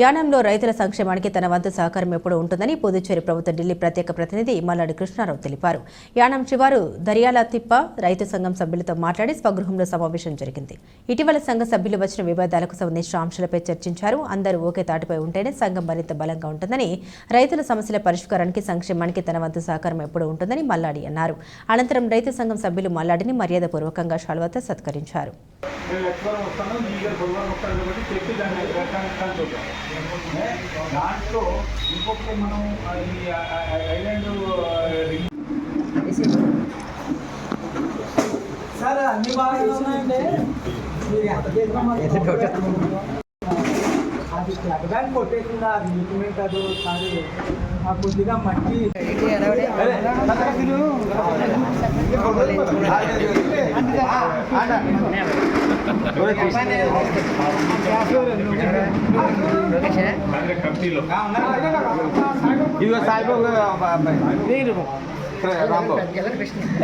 యానంలో రైతుల సంక్షేమానికి తన వంతు సహకారం ఎప్పుడూ ఉంటుందని పుదుచ్చేరి ప్రభుత్వ ఢిల్లీ ప్రత్యేక ప్రతినిధి మల్లాడి కృష్ణారావు తెలిపారు. యానం శివారు దర్యాల తిప్ప రైతు సంఘం సభ్యులతో మాట్లాడి స్వగృహంలో సమావేశం జరిగింది. ఇటీవల సంఘ సభ్యులు వచ్చిన వివాదాలకు సంబంధించిన అంశాలపై చర్చించారు. అందరూ ఒకే తాటిపై ఉంటేనే సంఘం మరింత బలంగా ఉంటుందని రైతుల సమస్యల పరిష్కారానికి సంక్షేమానికి తన వంతు సహకారం ఎప్పుడూ ఉంటుందని మల్లాడి అన్నారు. అనంతరం రైతు సంఘం సభ్యులు మల్లాడిని మర్యాదపూర్వకంగా షాల్వాతో సత్కరించారు. నేను లక్ష్మణం వస్తాను మీ గారు బుధవారం వస్తారు కాబట్టి చెప్పి దాన్ని రకాన్ని చూద్దాం? దాంట్లో ఇంకొకటి మనం ఆ, ఈ ఐలాండ్ సార్ అన్ని బాగా ఉన్నాయండి. అది ఎక్కడానికి కొట్టేసిందా? అది లిక్విడ్ అది ఒకసారి ఆ కొద్దిగా మట్టి. ఇదిగో సాయిబాబు అబ్బాయి.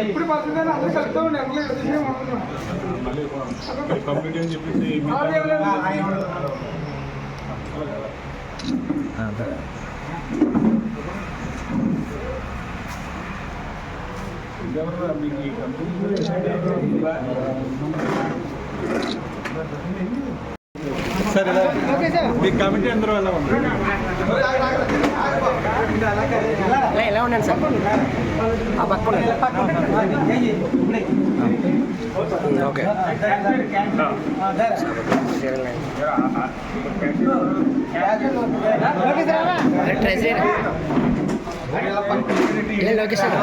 ఇప్పుడు పడుతుంది అందరూ కలుపుతూ ఉండే. కంప్లీట్ అని చెప్పేసి సరే మీ కమిటీ అందరూ ఎలా ఉంది ఎలా ఉన్నాను సార్? ఆ పక్కన ఓకే ట్రెజరీ లొకేషన్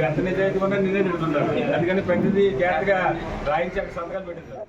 ఎంత నిజాయితీ ఉన్నా నిజే తిడుతుంటారు అందుకని ప్రతిదీ జాగ్రత్తగా రాయించాక సంతకాలు పెట్టింటారు